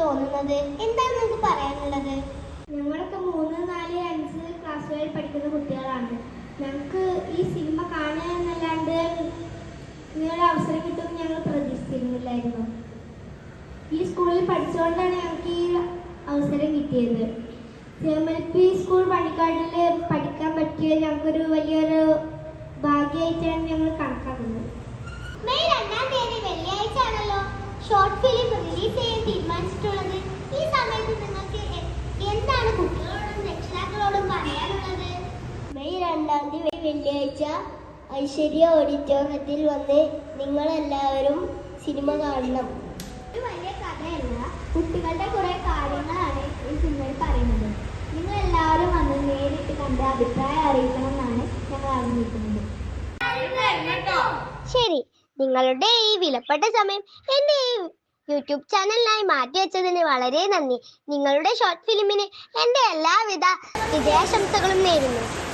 തോന്നുന്നത്? എന്താണ് നിങ്ങൾക്ക് പറയാനുള്ളത്? ഞങ്ങളൊക്കെ മൂന്ന് നാല് അഞ്ച് ക്ലാസ്സുകളിൽ പഠിക്കുന്ന കുട്ടികളാണ്. ഞങ്ങൾക്ക് ഈ സിനിമ കാണുക എന്നല്ലാണ്ട് നിങ്ങളുടെ അവസരം കിട്ടുമെന്ന് ഞങ്ങൾ പ്രതീക്ഷിച്ചിരുന്നില്ലായിരുന്നു. ഈ സ്കൂളിൽ പഠിച്ചുകൊണ്ടാണ് ഞങ്ങൾക്ക് ഈ അവസരം കിട്ടിയത്. സി സ്കൂൾ പണിക്കാടിൽ പഠിക്കാൻ പറ്റിയത് ഞങ്ങൾക്കൊരു വലിയൊരു ഭാഗ്യമായിട്ടാണ് ഞങ്ങൾ കണക്കാക്കുന്നത്. മെയ് രണ്ടാം തീയതി വെള്ളിയാഴ്ച ആണല്ലോ ഷോർട്ട് ഫിലിം റിലീസ് ചെയ്യാൻ തീരുമാനിച്ചിട്ടുള്ളത്? ഈ സമയത്ത് നിങ്ങൾക്ക് എന്താണ് കുട്ടികളോടും രക്ഷിതാക്കളോടും പറയാനുള്ളത്? മെയ് രണ്ടാം തീയതി വെള്ളിയാഴ്ച ഐശ്വര്യ ഓഡിറ്റോറിയത്തിൽ വന്ന് നിങ്ങളെല്ലാവരും സിനിമ കാണണം. ഒരു വലിയ കഥയല്ല. കുട്ടികളുടെ കുറെ കാര്യങ്ങളാണ്. നിങ്ങളുടെ ഈ വിലപ്പെട്ട സമയം എന്റെ ഈ യൂട്യൂബ് ചാനലിനായി മാറ്റിവെച്ചതിന് വളരെ നന്ദി. നിങ്ങളുടെ ഷോർട്ട് ഫിലിമിന് എന്റെ എല്ലാവിധ വിജയാശംസകളും നേരുന്നു.